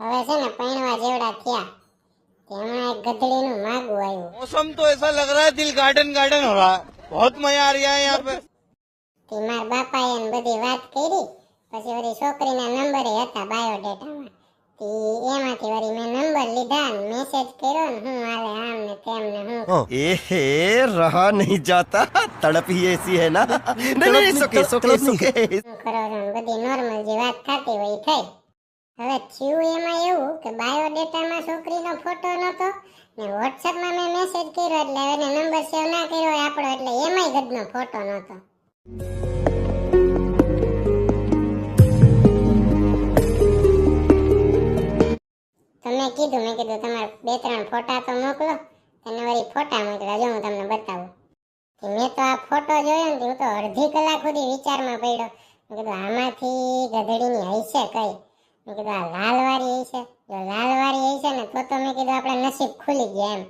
હવે છે ને પૈણવા જેવડા થયા તે હમણાં એક ગધડીનું માગું આવ્યું मौसम तो ऐसा लग रहा है दिल गार्डन गार्डन हो रहा है बहुत मजा आ रहा है यहाँ पे તે મારા બાપાએ એને બધી વાત કરી પછી વળી છોકરીના નંબરે હતા બાયોડેટામાં તે એમાંથી વળી મેં નંબર લીધા ને મેસેજ કર્યો ને હું હાલે આમ ને તેમ ને હું एहे रहा नहीं जाता तड़प ही ऐसी है ना नहीं नहीं सुके सुके सुके શું કરો છો ને બધી નોર્મલ જે વાત થતી હોય એ થઈ હવે થયું એમાં એવું કે બાયોડેટામાં છોકરીનો ફોટો નહોતો ને વોટ્સએપમાં મેં મેસેજ કર્યો એટલે એને નંબર સેવ ના કર્યો હોય આપણો, એટલે એમાંય ગદનો ફોટો નહોતો તમે કીધું, મેં કીધું તમારે બે ત્રણ ફોટા તો મોકલો તને વળી ફોટા મોકલ્યા જો હું તમને બતાવું. મેં તો આ ફોટો જોયો ને હું તો અડધી કલાક સુધી વિચારમાં પડ્યો. કીધું, આમાંથી ગધડીની હશે કઈ. મેં કીધું, આ લાલવાળી છે. જો લાલવાળી છે ને, તો તો મેં કીધું, આપણા નસીબ ખુલી ગયા એમ.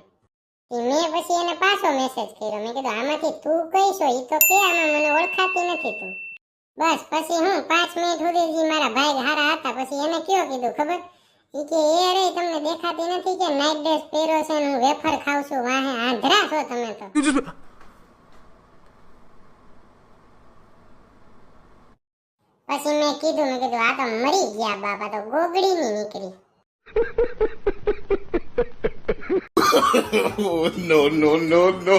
મેં પછી એને પાછો મેસેજ કર્યો. મેં કીધું, આમાંથી તું કઈ છો એ તો કે આમાં મને ઓળખાતી નથી તું. બસ, પછી હું પાંચ મિનિટ સુધી જે મારા ભાઈ હારા હતા. પછી એને કયો કીધું, ખબર? એ કે, એ અરે તમને દેખાતી નથી કે નાઇટ ડ્રેસ પહેરો છે હું વેફર ખાઉં છું. વાહે આંધળા છો તમે તો. મેં કીધું મેં કીધું, આ તો મરી ગયા બાપા તો ગોગડી ની નીકળી no no no no.